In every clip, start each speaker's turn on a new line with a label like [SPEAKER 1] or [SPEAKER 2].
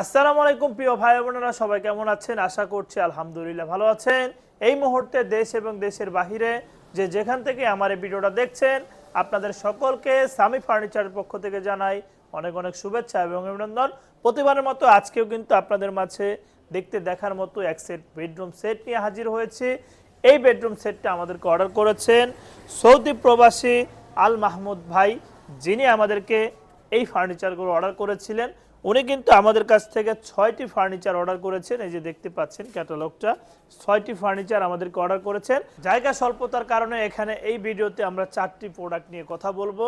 [SPEAKER 1] আসসালামু আলাইকুম, প্রিয় ভাই বোনেরা, সবাই কেমন আছেন? আশা করছি আলহামদুলিল্লাহ ভালো আছেন। এই মুহূর্তে দেশ এবং দেশের বাহিরে যে যেখান থেকে আমার এই ভিডিওটা দেখছেন, আপনাদের সকলকে সামি ফার্নিচারের পক্ষ থেকে জানাই অনেক অনেক শুভেচ্ছা এবং অভিনন্দন। প্রতিবারের মতো আজকেও কিন্তু আপনাদের মাঝে দেখতে দেখার মতো এক সেট বেডরুম সেট নিয়ে হাজির হয়েছে। এই বেডরুম সেটটা আমাদেরকে অর্ডার করেছেন সৌদি প্রবাসী আল মাহমুদ ভাই, যিনি আমাদেরকে এই ফার্নিচারগুলো অর্ডার করেছিলেন। উনি কিন্তু আমাদের কাছ থেকে ছয়টি ফার্নিচার অর্ডার করেছেন। এই যে দেখতে পাচ্ছেন ক্যাটালগটা ছয়টি ফার্নিচার আমাদেরকে অর্ডার করেছেন। জায়গা স্বল্পতার কারণে এখানে এই ভিডিওতে আমরা চারটি প্রোডাক্ট নিয়ে কথা বলব।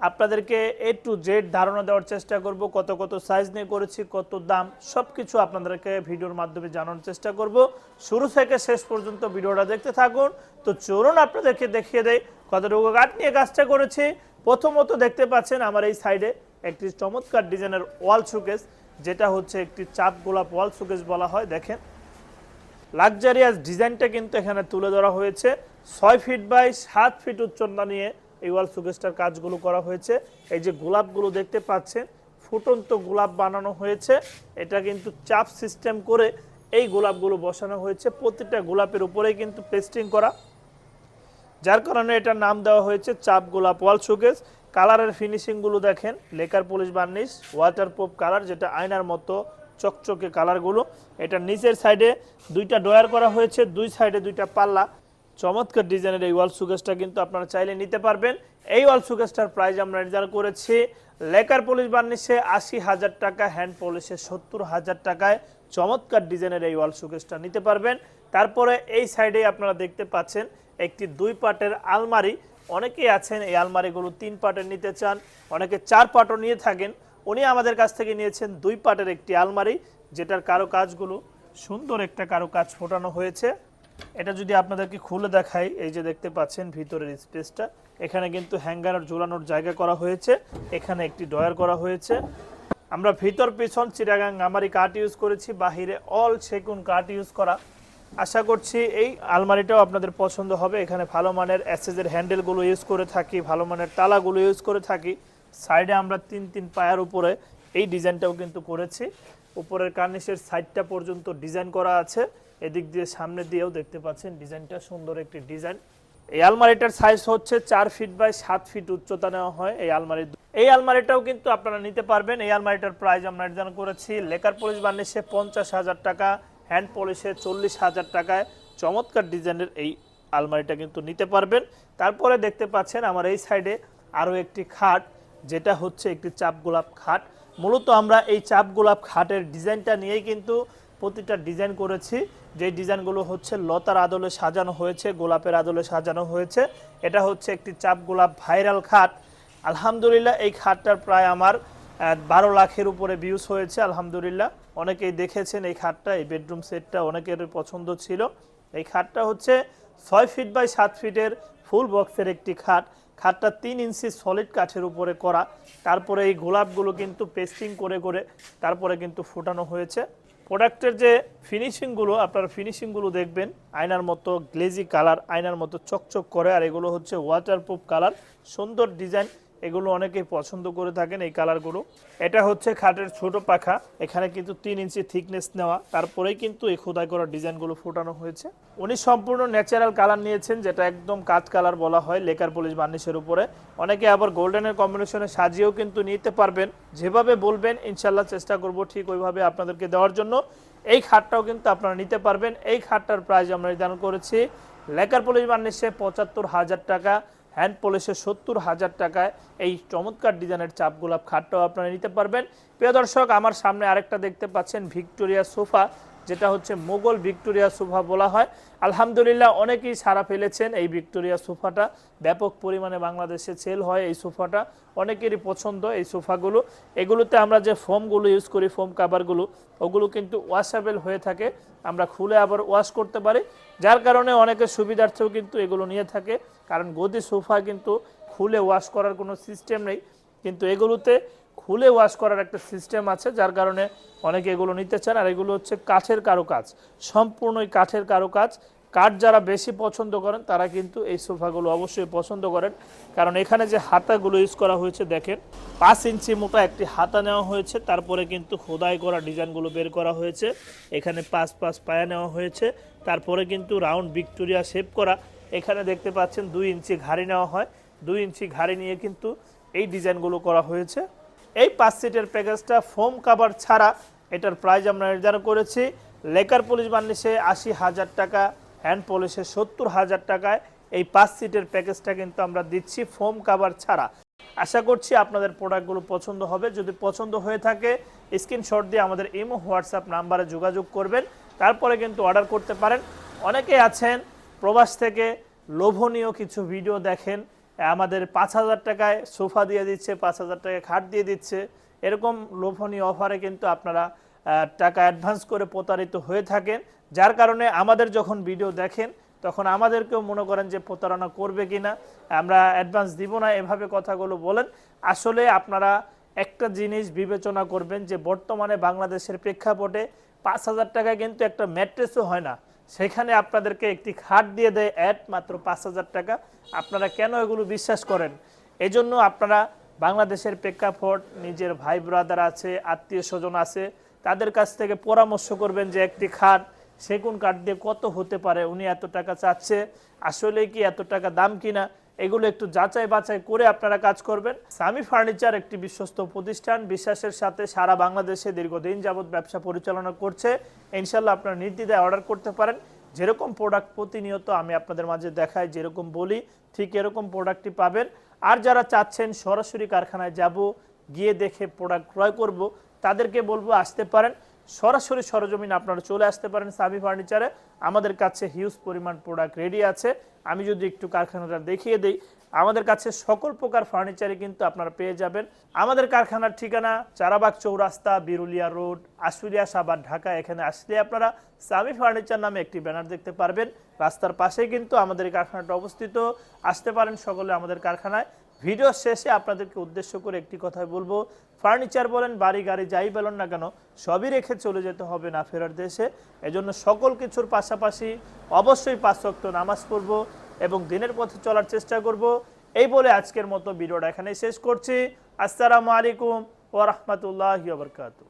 [SPEAKER 1] আপনাদেরকে এ টু জেড ধারণা দেওয়ার চেষ্টা করব। কত কত সাইজ নিয়ে করেছি, কত দাম সব কিছু আপনাদেরকে ভিডিওর মাধ্যমে জানানোর চেষ্টা করব। শুরু থেকে শেষ পর্যন্ত ভিডিওটা দেখতে থাকুন। তো চলুন আপনাদেরকে দেখিয়ে দেয় কতটুকু কাঠ নিয়ে কাজটা করেছি। প্রথমত দেখতে পাচ্ছেন আমার এই সাইডে একটি চমৎকার ডিজাইনের ওয়াল শোকেস, যেটা হচ্ছে একটি চাপ গোলাপ ওয়াল শোকেস বলা হয়, দেখেন। লাক্সারিয়াস ডিজাইনটা কিন্তু এখানে তুলে ধরা হয়েছে। ছয় ফিট বাই সাত ফিট উচ্চতা নিয়ে এই ওয়াল সুকেস্টার কাজগুলো করা হয়েছে। এই যে গোলাপগুলো দেখতে পাচ্ছেন, ফুটন্ত গোলাপ বানানো হয়েছে। এটা কিন্তু চাপ সিস্টেম করে এই গোলাপগুলো বসানো হয়েছে। প্রতিটা গোলাপের উপরেই কিন্তু পেস্টিং করা। যার কারণে এটার নাম দেওয়া হয়েছে চাপ গোলাপ ওয়াল শোকেস। কালারের ফিনিশিংগুলো দেখেন, lacquer polish varnish waterproof colour, যেটা আয়নার মতো চকচকে কালারগুলো। এটা নিচের সাইডে দুইটা ডয়ার করা হয়েছে, দুই সাইডে দুইটা পাল্লা। চমৎকার ডিজাইনের এই ওয়াল সুকেসটা কিন্তু আপনারা চাইলে নিতে পারবেন। এই ওয়াল সুকেসটার প্রাইস আমরা রিজার্ভ করেছি লেকার পুলিশ বার্নিশে আশি হাজার টাকা, হ্যান্ড পলিশে সত্তর হাজার টাকায়। চমৎকার ডিজাইনের এই ওয়াল সুকেসটা নিতে পারবেন। তারপরে এই সাইডে আপনারা দেখতে পাচ্ছেন একটি দুই পাটের আলমারি। অনেকেই আছেন এই আলমারিগুলো তিন পাটের নিতে চান, অনেকে চার পাটও নিয়ে থাকেন। উনি আমাদের কাছ থেকে নিয়েছেন দুই পাটের একটি আলমারি, যেটার কারও কাজগুলো সুন্দর একটা কারও কাজ ফোটানো হয়েছে। এটা যদি আপনাদেরকে খুলে দেখাই, এই যে দেখতে পাচ্ছেন ভিতরের স্পেসটা, এখানে কিন্তু হ্যাঙ্গার ঝোলানোর জায়গা করা হয়েছে, এখানে একটি ডয়ার করা হয়েছে। আমরা ভিতর পেছন চিরাগাং আমারি কাঠ ইউজ করেছি, বাহিরে অল সেগুন কাঠ ইউজ করা আশা করছি এই আলমারিটাও আপনাদের পছন্দ হবে। এখানে ভালো মানের অ্যাসেজের হ্যান্ডেলগুলো ইউজ করে থাকি, ভালো মানের তালাগুলো ইউজ করে থাকি। সাইডে আমরা তিন তিন পায়ার উপরে এই ডিজাইনটাও কিন্তু করেছি। উপরের কার্নিশের সাইডটা পর্যন্ত ডিজাইন করা আছে। এদিক দিয়ে সামনে দিয়েও দেখতে পাচ্ছেন ডিজাইনটা সুন্দর একটি ডিজাইন এই আলমারিটার সাইজ হচ্ছে চার ফিট বাই সাত ফিট উচ্চতা নেওয়া হয় এই আলমারির এই আলমারিটাও কিন্তু আপনারা নিতে পারবেন। এই আলমারিটার প্রাইস আমরা নির্ধারণ করেছি। লেকার পলিশ বার্নিশে পঞ্চাশ হাজার টাকা হ্যান্ড পলিশে চল্লিশ হাজার টাকায় চমৎকার ডিজাইনের এই আলমারিটা কিন্তু নিতে পারবেন। তারপরে দেখতে পাচ্ছেন আমার এই সাইডে আরও একটি খাট, যেটা হচ্ছে একটি চাপ গোলাপ খাট। মূলত আমরা এই চাপ গোলাপ খাটের ডিজাইনটা নিয়েই কিন্তু প্রতিটা ডিজাইন করেছি। যে ডিজাইনগুলো হচ্ছে লতার আদলে সাজানো হয়েছে, গোলাপের আদলে সাজানো হয়েছে। এটা হচ্ছে একটি চাপ গোলাপ ভাইরাল খাট। আলহামদুলিল্লাহ এই খাটটার প্রায় আমার বারো লাখের উপরে ভিউজ হয়েছে, আলহামদুলিল্লাহ। অনেকেই দেখেছেন এই খাটটা, এই বেডরুম সেটটা অনেকের পছন্দ ছিল। এই খাটটা হচ্ছে ছয় ফিট বাই সাত ফিটের ফুল বক্সের একটি খাট। খাটটা তিন ইঞ্চি সলিড কাঠের উপরে করা। তারপরে এই গোলাপগুলো কিন্তু পেস্টিং করে করে তারপরে কিন্তু ফোটানো হয়েছে। প্রোডাক্টের যে ফিনিশিংগুলো আপনারা ফিনিশিংগুলো দেখবেন, আয়নার মতো গ্লেজি কালার আয়নার মতো চকচক করে, আর এগুলো হচ্ছে ওয়াটারপ্রুফ কালার সুন্দর ডিজাইন এগুলো অনেকেই পছন্দ করে থাকেন এই কালারগুলো এটা হচ্ছে খাটের ছোট পাখা, এখানে কিন্তু তিন ইঞ্চি থিকনেস নেওয়া। তারপরেই কিন্তু এই খোদাই করা ডিজাইনগুলো ফোটানো হয়েছে। উনি সম্পূর্ণ ন্যাচারাল কালার নিয়েছেন, যেটা একদম কাঠ কালার বলা হয় লেকার পলিশ বার্নিশের উপরে। অনেকে আবার গোল্ডেনের কম্বিনেশনে সাজিয়েও কিন্তু নিতে পারবেন। যেভাবে বলবেন ইনশাল্লাহ চেষ্টা করব ঠিক ওইভাবে আপনাদেরকে দেওয়ার জন্য। এই খাটটাও কিন্তু আপনারা নিতে পারবেন। এই খাটটার প্রাইস আমরা নির্ধারণ করেছি লেকার পলিশ বার্নিশে পঁচাত্তর হাজার টাকা। হ্যান্ড পলিশে সত্তর হাজার টাকায় এই চমৎকার ডিজাইনের চাপ গোলাপ খাটটাও আপনারা নিতে পারবেন। প্রিয় দর্শক, আমার সামনে আরেকটা দেখতে পাচ্ছেন ভিক্টোরিয়া সোফা। যেটা হচ্ছে মোগল ভিক্টোরিয়া সোফা বলা হয়। আলহামদুলিল্লাহ অনেকেই সারা ফেলেছেন এই ভিক্টোরিয়া সোফাটা। ব্যাপক পরিমাণে বাংলাদেশে সেল হয় এই সোফাটা। অনেকেরই পছন্দ এই সোফাগুলো। এগুলোতে আমরা যে ফোমগুলো ইউজ করি, ফোম কাভারগুলো ওগুলো কিন্তু ওয়াশেবল হয়ে থাকে। আমরা খুলে আবার ওয়াশ করতে পারি। যার কারণে অনেকের সুবিধার্থেও কিন্তু এগুলো নিয়ে থাকে। কারণ গদি সোফা কিন্তু খুলে ওয়াশ করার কোনো সিস্টেম নেই। কিন্তু এগুলোতে খুলে ওয়াশ করার একটা সিস্টেম আছে, যার কারণে অনেকে এগুলো নিতে চান। আর এগুলো হচ্ছে কাঠের কারুকাজ, সম্পূর্ণই কাঠের কারুকাজ। কাঠ যারা বেশি পছন্দ করেন, তারা কিন্তু এই সোফাগুলো অবশ্যই পছন্দ করেন। কারণ এখানে যে হাতাগুলো ইউজ করা হয়েছে, দেখেন, পাঁচ ইঞ্চি মোটা একটি হাতা নেওয়া হয়েছে। তারপরে কিন্তু খোদাই করা ডিজাইনগুলো বের করা হয়েছে। এখানে পাঁচ পাঁচ পায়া নেওয়া হয়েছে। তারপরে কিন্তু রাউন্ড ভিক্টোরিয়া শেপ করা। এখানে দেখতে পাচ্ছেন, দুই ইঞ্চি ঘাড়ি নেওয়া হয়। দুই ইঞ্চি ঘাড়ি নিয়ে কিন্তু এই ডিজাইনগুলো করা হয়েছে। এই পাঁচ সিটের প্যাকেজটা ফোম কাভার ছাড়া এটার প্রাইস আমরা নির্ধারণ করেছি। লেকার পুলিশ বান্নিশে আশি হাজার টাকা, হ্যান্ড পলিশে সত্তর হাজার টাকায় এই পাঁচ সিটের প্যাকেজটা কিন্তু আমরা দিচ্ছি ফোম কাভার ছাড়া। আশা করছি আপনাদের প্রোডাক্টগুলো পছন্দ হবে। যদি পছন্দ হয়ে থাকে, স্ক্রিনশট দিয়ে আমাদের ইমো, হোয়াটসঅ্যাপ নাম্বারে যোগাযোগ করবেন। তারপরে কিন্তু অর্ডার করতে পারেন। অনেকে আছেন, প্রবাস থেকে লোভনীয় কিছু ভিডিও দেখেন। আমাদের পাঁচ হাজার টাকায় সোফা দিয়ে দিচ্ছে, পাঁচ হাজার টাকায় খাট দিয়ে দিচ্ছে। এরকম লোভনীয় অফারে কিন্তু আপনারা টাকা অ্যাডভান্স করে প্রতারিত হয়ে থাকেন। যার কারণে আমাদের যখন ভিডিও দেখেন, তখন আমাদেরকেও মনে করেন যে প্রতারণা করবে কিনা। আমরা অ্যাডভান্স দিব না, এভাবে কথাগুলো বলেন। আসলে আপনারা একটা জিনিস বিবেচনা করবেন যে বর্তমানে বাংলাদেশের প্রেক্ষাপটে পাঁচ হাজার টাকায় কিন্তু একটা ম্যাট্রেসও হয় না। সেখানে আপনাদেরকে একটি খাট দিয়ে দেয় অ্যাড মাত্র পাঁচ হাজার টাকা। আপনারা কেন এগুলো বিশ্বাস করেন? এজন্য আপনারা বাংলাদেশের প্রেক্ষাপট, নিজের ভাই ব্রাদার আছে, আত্মীয় স্বজন আছে, তাদের কাছ থেকে পরামর্শ করবেন যে একটি খাট, সেগুন কাঠ দিয়ে কত হতে পারে, উনি এত টাকা চাচ্ছে, আসলে কি এত টাকা দাম কিনা? এগুলো একটু যাচাই বাছাই করে আপনারা কাজ করবেন। সামি ফার্নিচার একটি বিশ্বস্ত প্রতিষ্ঠান, বিশ্বাসের সাথে সারা বাংলাদেশে দীর্ঘদিন যাবৎ ব্যবসা পরিচালনা করছে। ইনশাল্লাহ আপনারা নির্দ্বিধায় অর্ডার করতে পারেন। যেরকম প্রোডাক্ট প্রতিনিয়ত আমি আপনাদের মাঝে দেখাই, যেরকম বলি, ঠিক এরকম প্রোডাক্টটি পাবেন। আর যারা চাচ্ছেন সরাসরি কারখানায় যাব, গিয়ে দেখে প্রোডাক্ট ক্রয় করব, তাদেরকে বলব আসতে পারেন। সরাসরি সরজমিন আপনারা চলে আসতে পারেন সাবি ফার্নিচারে। আমাদের কাছে হিউজ পরিমাণ প্রোডাক্ট রেডি আছে। আমি যদি একটু কারখানাটা দেখিয়ে দিই, আমাদের কাছে সকল প্রকার ফার্নিচারই কিন্তু আপনারা পেয়ে যাবেন। আমাদের কারখানার ঠিকানা চারাবাগ চৌরাস্তা, বিরুলিয়া রোড, আশুলিয়া সাবার ঢাকা। এখানে আসলে আপনারা সামি ফার্নিচার নামে একটি ব্যানার দেখতে পারবেন। রাস্তার পাশেই কিন্তু আমাদের কারখানাটা অবস্থিত। আসতে পারেন সকলে আমাদের কারখানায়। ভিডিও শেষে আপনাদেরকে উদ্দেশ্য করে একটি কথা বলব। ফার্নিচার বলেন, বাড়ি গাড়ি যাই বলেন না কেন, সবই রেখে চলে যেতে হবে না ফেরার দেশে। এজন্য সকল কিছুর পাশাপাশি অবশ্যই পাঁচ শক্ত নামাজ পড়ব এবং দিনের পথে চলার চেষ্টা করব। এই বলে আজকের মতো ভিডিওটা এখানে শেষ করছি। আসসালামু আলাইকুম ও রহমতুল্লাহ বরকাতু